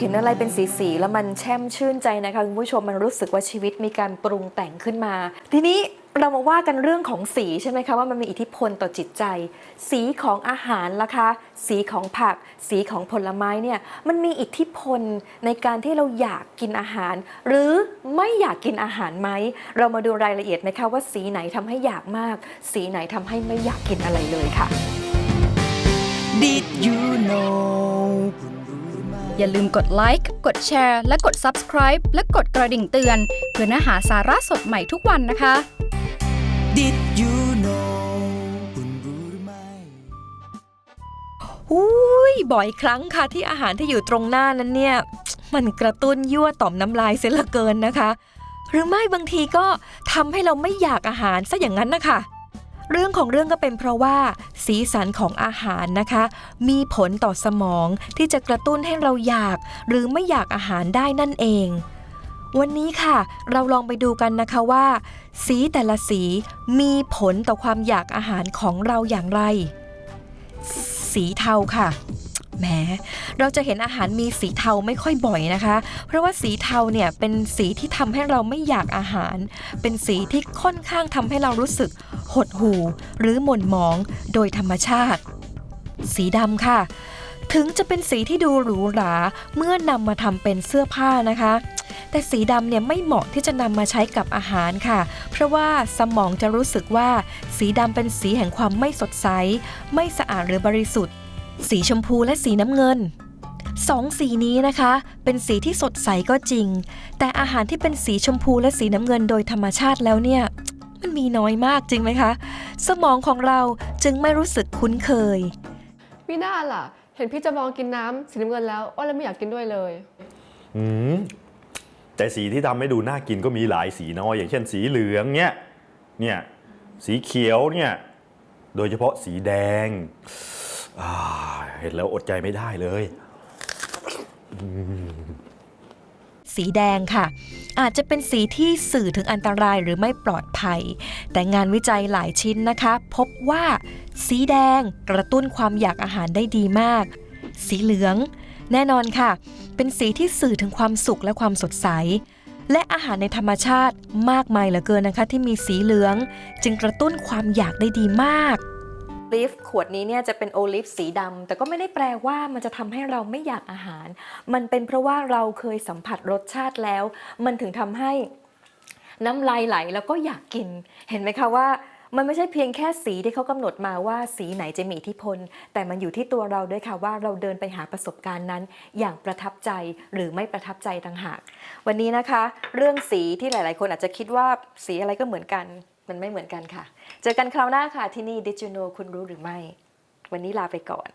เห็นอะไรเป็นสีสีๆแล้วมันแช่มชื่นใจนะคะคุณผู้ชมมันรู้สึกว่าชีวิตมีการปรุงแต่งขึ้นมา ทีนี้เรามาว่ากันเรื่องของสีใช่ไหมคะว่ามันมีอิทธิพลต่อจิตใจ สีของอาหารล่ะคะ สีของผัก สีของผลไม้เนี่ยมันมีอิทธิพลในการที่เราอยากกินอาหาร หรือไม่อยากกินอาหารไหม เรามาดูรายละเอียดนะคะว่าสีไหนทำให้อยากมาก สีไหนทำให้ไม่อยากกินอะไรเลยค่ะ Did you know อย่าลืมกดไลค์กดแชร์และกด Subscribe และกดกระดิ่งเตือน เพื่อเนื้อหาสาระสดใหม่ทุกวันนะคะ Did you know คุณรู้หรือไม่อุ้ยบ่อยครั้งค่ะที่อาหารที่อยู่ตรงหน้านั้นเนี่ย มันกระตุ้นยั่วต่อมน้ำลายเสียเหลือเกินนะคะ หรือไม่บางทีก็ทำให้เราไม่อยากอาหารซะอย่างนั้นนะคะ เรื่องของเรื่องก็เป็นเพราะว่าสีสันของอาหารนะคะ มีผลต่อสมองที่จะกระตุ้นให้เราอยาก หรือไม่อยากอาหารได้นั่นเอง วันนี้ค่ะ เราลองไปดูกันนะคะว่า สีแต่ละสีมีผลต่อความอยากอาหารของเราอย่างไร สีเทาค่ะ แหมเราจะเห็นอาหารมีสีเทาไม่ค่อยบ่อยนะคะ เพราะว่าสีเทาเนี่ยเป็นสีที่ทำให้เราไม่อยากอาหาร เป็นสีที่ค่อนข้างทำให้เรารู้สึกหดหู่หรือหม่นหมองโดยธรรมชาติ สีดำค่ะ ถึงจะเป็นสีที่ดูหรูหราเมื่อนำมาทำเป็นเสื้อผ้านะคะ แต่สีดำเนี่ยไม่เหมาะที่จะนำมาใช้กับอาหารค่ะ เพราะว่าสมองจะรู้สึกว่า สีดำเป็นสีแห่งความไม่สดใส ไม่สะอาดหรือบริสุทธิ์ สีชมพูและสีน้ำเงินสองสีนี้นะคะ เป็นสีที่สดใสก็จริง แต่อาหารที่เป็นสีชมพูและสีน้ำเงินโดยธรรมชาติแล้วเนี่ย มันมีน้อยมากจริงไหมคะ สมองของเราจึงไม่รู้สึกคุ้นเคยไม่น่าล่ะ เห็นพี่จะมองกินน้ำสีน้ำเงินแล้วอ้อเลยไม่อยากกินด้วยเลย อืมแต่สีที่ทำให้ดูน่ากินก็มีหลายสีเนาะอย่างเช่นสีเหลืองเนี่ยเนี่ย สีเขียวเนี่ย โดยเฉพาะสีแดงอ่า เห็นแล้วอดใจไม่ได้เลย สีแดงค่ะ อาจจะเป็นสีที่สื่อถึงอันตรายหรือไม่ปลอดภัย แต่งานวิจัยหลายชิ้นนะคะ พบว่าสีแดงกระตุ้นความอยากอาหารได้ดีมาก สีเหลือง แน่นอนค่ะ เป็นสีที่สื่อถึงความสุขและความสดใสและอาหารในธรรมชาติมากมายเหลือเกินนะคะ ที่มีสีเหลือง จึงกระตุ้นความอยากได้ดีมาก ลิฟขวดนี้เนี่ยจะเป็นโอลิฟสีดำแต่ก็ไม่ได้แปลว่ามันจะทำให้เราไม่อยากอาหาร มันเป็นเพราะว่าเราเคยสัมผัสรสชาติแล้ว มันถึงทำให้น้ำลายไหลแล้วก็อยากกิน เห็นไหมคะว่ามันไม่ใช่เพียงแค่สีที่เขากำหนดมาว่าสีไหนจะมีอิทธิพล แต่มันอยู่ที่ตัวเราด้วยค่ะว่าเราเดินไปหาประสบการณ์นั้น อย่างประทับใจหรือไม่ประทับใจต่างหาก วันนี้นะคะ เรื่องสีที่หลาย ๆ คนอาจจะคิดว่าสีอะไรก็เหมือนกัน มันไม่เหมือนกันค่ะ เจอกันคราวหน้าค่ะที่นี่ Did you know คุณรู้หรือไม่ วันนี้ลาไปก่อน